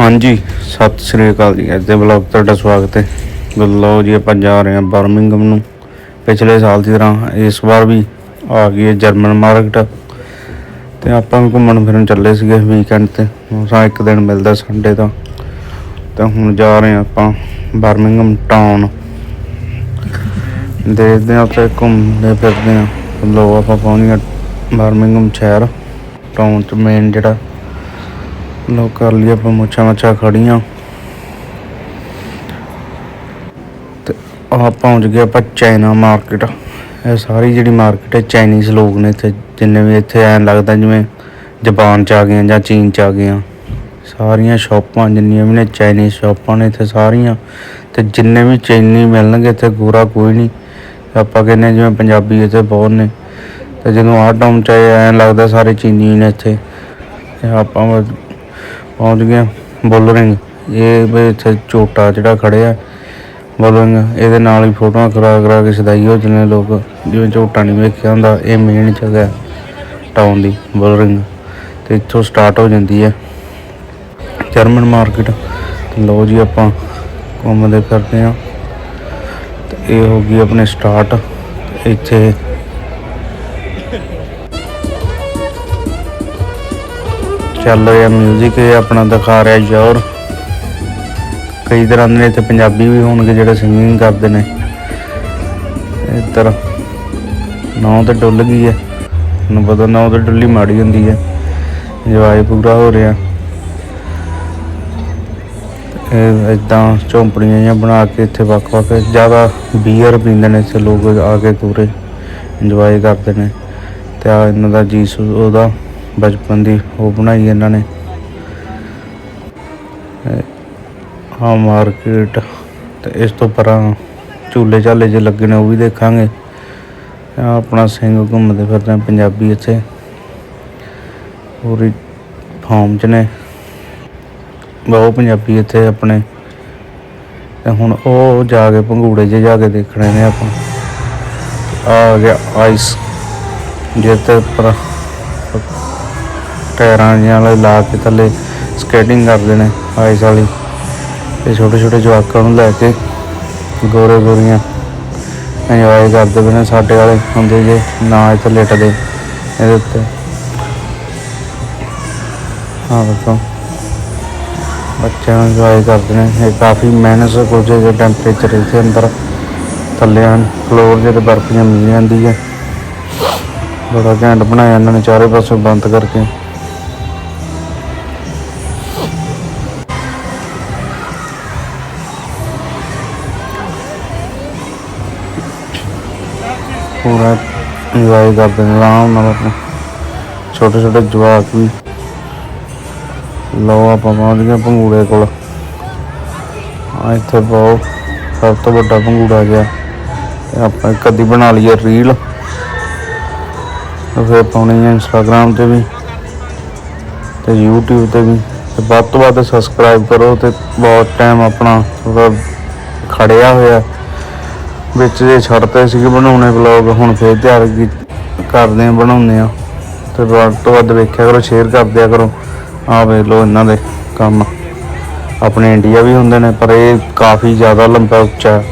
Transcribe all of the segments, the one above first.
ਹਾਂਜੀ, ਸਤਿ ਸ੍ਰੀ ਅਕਾਲ ਜੀ। ਅੱਜ ਦੇ ਵਲੌਗ ਤੁਹਾਡਾ ਸਵਾਗਤ ਹੈ। ਲਓ ਜੀ, ਆਪਾਂ ਜਾ ਰਹੇ ਹਾਂ ਬਰਮਿੰਗਮ ਨੂੰ। ਪਿਛਲੇ ਸਾਲ ਦੀ ਤਰ੍ਹਾਂ ਇਸ ਵਾਰ ਵੀ ਆ ਗਈ ਹੈ ਜਰਮਨ ਮਾਰਕੀਟ। ਤੇ ਆਪਾਂ ਵੀ ਘੁੰਮਣ ਫਿਰਨ ਚੱਲੇ ਸੀਗੇ ਵੀਕਐਂਡ ਤੇ। ਮਸਾਂ ਇੱਕ ਦਿਨ ਮਿਲਦਾ ਸੰਡੇ ਦਾ। ਤੇ ਹੁਣ ਜਾ ਰਹੇ ਹਾਂ ਆਪਾਂ ਬਰਮਿੰਗਮ ਟਾਊਨ ਦੇਖਦੇ ਹਾਂ ਉੱਥੇ ਘੁੰਮਦੇ ਫਿਰਦੇ ਹਾਂ। ਲੋ ਆਪਾਂ ਪਹੁੰਚ ਗਏ ਬਰਮਿੰਗਮ ਸ਼ਹਿਰ। ਟਾਊਨ ਚ ਮੇਨ ਜਿਹੜਾ ਲੋ ਕਰ ਲਈ ਆਪਾਂ ਮੁੱਛਾਂ ਮੱਛਾਂ ਖੜੀਆਂ ਤੇ ਆਹ ਪਹੁੰਚ ਗਏ ਆਪਾਂ ਚਾਈਨਾ ਮਾਰਕੀਟ। ਇਹ ਸਾਰੀ ਜਿਹੜੀ ਮਾਰਕੀਟ ਹੈ, ਚਾਈਨੀਜ਼ ਲੋਕ ਨੇ ਇੱਥੇ, ਜਿੰਨੇ ਵੀ ਇੱਥੇ ਐਂ ਲੱਗਦਾ ਜਿਵੇਂ ਜਾਪਾਨ ਚ ਆ ਗਏ ਆ ਜਾਂ ਚੀਨ ਚ ਆ ਗਏ ਸਾਰੀਆਂ ਸ਼ਾਪਾਂ ਜਿੰਨੀਆਂ ਵੀ ਨੇ, ਚਾਈਨੀਜ਼ ਸ਼ਾਪਾਂ ਨੇ ਇੱਥੇ ਸਾਰੀਆਂ। ਤੇ ਜਿੰਨੇ ਵੀ ਚੀਨੀ ਮਿਲਣਗੇ ਇੱਥੇ ਗੋਰਾ ਕੋਈ ਨਹੀਂ। ਆਪਾਂ ਕਹਿੰਦੇ ਜਿਵੇਂ ਪੰਜਾਬੀ ਇੱਥੇ ਬਹੁਤ ਨੇ। ਤੇ ਜਦੋਂ ਆਹ ਟਾਊਨ ਚ ਆਏ, ਐਂ ਲੱਗਦਾ ਸਾਰੇ ਚੀਨੀ ਨੇ ਇੱਥੇ। ਤੇ ਆਪਾਂ ਪਹੁੰਚ ਗਏ ਬੋਲਰਿੰਗ। ਇਹ ਵੀ ਇੱਥੇ ਝੋਟਾ ਜਿਹੜਾ ਖੜਿਆ ਬੋਲਰਿੰਗ, ਇਹਦੇ ਨਾਲ ਹੀ ਫੋਟੋਆਂ ਕਰਾ ਕਰਾ ਕੇ ਸਦਾਈ ਹੋ ਜਾਂਦੇ ਨੇ ਲੋਕ। ਜਿਵੇਂ ਝੋਟਾ ਨਹੀਂ ਵੇਖਿਆ ਹੁੰਦਾ, ਇਹ ਮੇਨ ਜਗ੍ਹਾ ਟਾਊਨ ਦੀ, ਬੋਲਰਿੰਗ। ਤੇ ਇੱਥੋਂ ਸਟਾਰਟ ਹੋ ਜਾਂਦੀ ਹੈ। ਜਰਮਨ ਮਾਰਕੀਟ ਲੋ ਜੀ ਆਪਾਂ ਘੁੰਮਦੇ ਫਿਰਦੇ ਹਾਂ। ਤੇ ਇਹ ਹੋ ਗਈ ਆਪਣੇ ਸਟਾਰਟ ਇੱਥੇ ਚੱਲ ਰਿਹਾ 뮤직 ਇਹ ਆਪਣਾ ਦਿਖਾ ਰਿਹਾ ਯੋਰ ਕਈ ਤਰ੍ਹਾਂ ਦੇ ਇੱਥੇ ਪੰਜਾਬੀ ਵੀ ਹੋਣਗੇ ਜਿਹੜੇ ਸਿੰਗਿੰਗ ਕਰਦੇ ਨੇ। ਇੱਧਰ ਨੌ ਤੇ ਡੁੱਲ ਗਈ ਹੈ। ਨੂੰ ਪਤਾ ਨੌ ਤੇ ਡੁੱਲੀ ਮਾੜੀ ਹੁੰਦੀ ਹੈ। ਜਵਾਈ ਪੂਰਾ ਹੋ ਰਿਹਾ। ਇਹ ਇਦਾਂ ਝੌਂਪੜੀਆਂ ਜਿਹੀਆਂ ਬਣਾ ਕੇ ਇੱਥੇ ਵੱਖ-ਵੱਖ ਜ਼ਿਆਦਾ ਬੀਅਰ ਪੀਂਦੇ ਨੇ ਇੱਥੇ ਲੋਕ ਆ ਕੇ ਪੂਰੇ ਇੰਜੋਏ ਕਰਦੇ ਨੇ। ਤੇ ਆ ਇਹਨਾਂ ਦਾ ਜੀਸੂ ਉਹਦਾ ਬਚਪਨ ਦੀ ਉਹ ਬਣਾਈ ਇਹਨਾਂ ਨੇ। ਹਾਂ ਮਾਰਕੀਟ ਤੇ ਇਸ ਤੋਂ ਪਰਾਂ ਝੂਲੇ ਝਾਲੇ ਜੇ ਲੱਗੇ ਨੇ ਉਹ ਵੀ ਦੇਖਾਂਗੇ। ਆਹ ਆਪਣਾ ਸਿੰਘ ਘੁੰਮਦੇ ਫਿਰਦੇ ਆ ਪੰਜਾਬੀ ਇੱਥੇ। ਪੂਰੀ ਫਾਰਮ ਚ ਨੇ। ਬਹੁਤ ਪੰਜਾਬੀ ਇੱਥੇ ਆਪਣੇ। ਤੇ ਹੁਣ ਉਹ ਜਾ ਕੇ ਪੰਗੂੜੇ 'ਚ ਜਾ ਕੇ ਦੇਖਣੇ ਨੇ ਆਪਾਂ। ਆ ਗਿਆ ਆਈਸ ਜਿੱਤੇ ਪਰ ਟਾਇਰਾਂ ਜਿਹਾ ਵਾਲੇ ਲਾ ਕੇ ਥੱਲੇ ਸਕੇਟਿੰਗ ਕਰਦੇ ਨੇ ਆਈਸ ਵਾਲੀ। ਤੇ ਛੋਟੇ ਛੋਟੇ ਜਵਾਕਾਂ ਨੂੰ ਲੈ ਕੇ ਗੋਰੇ ਗੋਰੀਆਂ ਇੰਜੋਏ ਕਰਦੇ ਪਏ ਨੇ ਸਾਡੇ ਵਾਲੇ ਹੁੰਦੇ ਜੇ ਨਾ ਇੱਥੇ ਲੇਟਦੇ ਇਹਦੇ ਉੱਤੇ। ਹਾਂ ਦੇਖੋ। ਬੱਚਿਆਂ ਨੂੰ ਇੰਜੋਏ ਕਰਦੇ ਨੇ। ਇਹ ਕਾਫੀ ਮਾਈਨਸ ਕੁਝ ਜੇ ਟੈਂਪਰੇਚਰ ਇੱਥੇ ਅੰਦਰ ਥੱਲੇ ਹਨ। ਫਲੋਰ ਜਿਹਦੇ ਬਰਫ਼ ਜੰਮੀ ਜਾਂਦੀ ਹੈ ਬੜਾ ਘੈਂਟ ਬਣਾਇਆ ਇਹਨਾਂ ਨੇ ਚਾਰੇ ਪਾਸੇ ਬੰਦ ਕਰਕੇ। ਪੂਰਾ ਇੰਜੋਏ ਕਰਦੇ ਨੇ, ਆਰਾਮ ਨਾਲ ਆਪਣਾ ਛੋਟੇ ਛੋਟੇ ਜਵਾਕ ਵੀ। ਲਓ ਆਪਾਂ ਪਹੁੰਚ ਗਏ ਪੰਗੂੜੇ ਕੋਲ। ਆ ਇੱਥੇ ਬਹੁਤ ਸਭ ਤੋਂ ਵੱਡਾ ਪੰਗੂੜਾ ਗਿਆ ਆਪਾਂ ਇੱਕ ਅੱਧੀ ਬਣਾ ਲਈਏ ਰੀਲ ਤੇ ਫਿਰ ਪਾਉਣੀ ਹੈ ਇੰਸਟਾਗ੍ਰਾਮ ਤੇ ਵੀ ਤੇ YouTube ਤੇ ਵੀ। ਤੇ ਵੱਧ ਤੋਂ ਵੱਧ ਸਬਸਕ੍ਰਾਈਬ ਕਰੋ ਤੇ ਬਹੁਤ ਟਾਈਮ ਆਪਣਾ ਖੜਿਆ ਹੋਇਆ। ਵਿੱਚ ਜੇ ਛੱਡਤੇ ਸੀਗੇ ਬਣਾਉਣੇ ਵਲੌਗ ਹੁਣ ਫੇਰ ਤਿਆਰ ਕੀ- ਕਰਦੇ ਆ, ਬਣਾਉਂਦੇ ਆ। ਤੇ ਵੱਧ ਤੋਂ ਵੱਧ ਵੇਖਿਆ ਕਰੋ ਸ਼ੇਅਰ ਕਰ ਦਿਆ ਕਰੋ। ਆ ਵੇਖ ਲਓ ਇਹਨਾਂ ਦੇ ਕੰਮ। ਆਪਣੇ ਇੰਡੀਆ ਵੀ ਹੁੰਦੇ ਨੇ, ਪਰ ਇਹ ਕਾਫੀ ਜ਼ਿਆਦਾ ਲੰਬਾ ਉੱਚਾ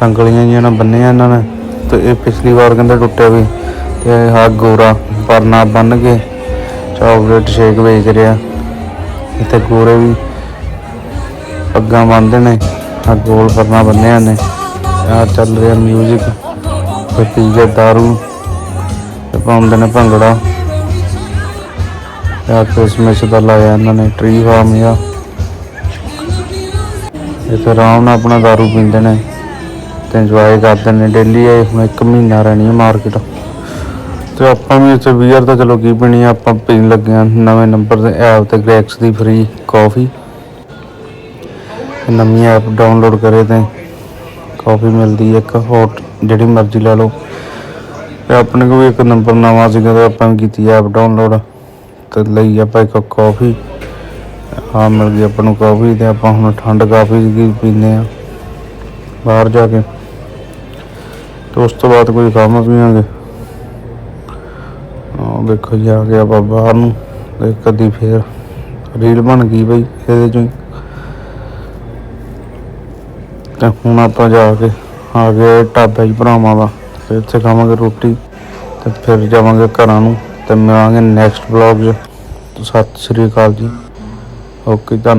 ਸੰਗਲੀਆਂ ਜਿਹੀਆਂ ਨਾਲ ਬੰਨਿਆ ਇਹਨਾਂ ਨੇ, ਤੇ ਇਹ ਪਿਛਲੀ ਵਾਰ ਕਹਿੰਦੇ ਟੁੱਟਿਆ ਵੀ। ਤੇ ਆਹ ਗੋਰਾ ਪਰਨਾ ਬੰਨ ਕੇ ਚਾਕਲੇਟ ਸ਼ੇਕ ਵੇਚ ਰਿਹਾ। ਇੱਥੇ ਗੋਰੇ ਵੀ ਪੱਗਾਂ ਬੰਨਦੇ ਨੇ ਆ ਗੋਲ ਪਰਨਾ ਬੰਨਿਆ ਨੇ ਆ ਚੱਲ ਰਿਹਾ 뮤직 ਤੇ ਪੀਜੇ, ਦਾਰੂ ਤੇ ਪਾਉਂਦੇ ਨੇ ਭੰਗੜਾ। ਆ ਕ੍ਰਿਸਮਸ ਦਾ ਲਾਇਆ ਇਹਨਾਂ ਨੇ ਟਰੀ ਫਾਰਮ ਆ। ਇੱਥੇ ਆਰਾਮ ਨਾਲ ਆਪਣਾ ਦਾਰੂ ਪੀਂਦੇ ਨੇ ਤੇ ਇੰਜੋਏ ਕਰਦੇ ਨੇ। ਡੇਲੀ ਇਹ ਹੁਣ ਇੱਕ ਮਹੀਨਾ ਰਹਿਣੀ ਹੈ ਮਾਰਕੀਟ ਤੇ ਆਪਾਂ ਵੀ ਇੱਥੇ ਬੀਅਰ ਤਾਂ ਚਲੋ ਕੀ ਪੀਣੀ ਆ, ਆਪਾਂ ਪੀਣ ਲੱਗੇ ਆ ਨਵੇਂ ਨੰਬਰ ਦੇ ਐਪ ਤੇ ਗ੍ਰੈਕਸ ਦੀ ਫ੍ਰੀ ਕਾਫੀ ਨਵੀਂ ਐਪ ਡਾਊਨਲੋਡ ਕਰੇ ਤੇ ਕਾਫੀ ਮਿਲਦੀ ਹੈ, ਇੱਕ ਹੌਟ ਜਿਹੜੀ ਮਰਜ਼ੀ ਲੈ ਲਓ। ਤੇ ਆਪਣੇ ਕੋਲ ਇੱਕ ਨੰਬਰ ਨਵਾਂ ਸੀਗਾ ਤੇ ਆਪਾਂ ਕੀਤੀ ਐਪ ਡਾਊਨਲੋਡ ਤੇ ਲਈ ਆਪਾਂ ਇੱਕ ਕਾਫੀ ਆ ਮਿਲ ਗਈ ਆਪਾਂ ਨੂੰ ਕਾਫੀ ਤੇ ਆਪਾਂ ਹੁਣ ਠੰਡ ਕਾਫੀ ਦੀ ਪੀਂਦੇ ਆ ਬਾਹਰ ਜਾ ਕੇ। ਤੇ ਉਸ ਤੋਂ ਬਾਅਦ ਕੋਈ ਕੰਮ ਪੀਵਾਂਗੇ ਆ ਦੇਖੋ ਜੀ, ਆ ਗਿਆ ਆਪਾਂ ਬਾਹਰ ਨੂੰ। ਤੇ ਕਦੀ ਫੇਰ ਰੀਲ ਬਣ ਗਈ ਬਈ ਇਹਦੇ ਚੋਂ ਹੀ। ਤੇ ਹੁਣ ਆਪਾਂ ਜਾ ਕੇ ਆ ਗਏ ਢਾਬਾ ਜੀ ਭਰਾਵਾਂ ਦਾ। ਤੇ ਇੱਥੇ ਖਾਵਾਂਗੇ ਰੋਟੀ ਤੇ ਫਿਰ ਜਾਵਾਂਗੇ ਘਰਾਂ ਨੂੰ ਤੇ ਮਿਲਾਂਗੇ ਨੈਕਸਟ ਵਲੌਗ 'ਚ। ਸਤਿ ਸ੍ਰੀ ਅਕਾਲ ਜੀ। ਓਕੇ, ਧੰਨ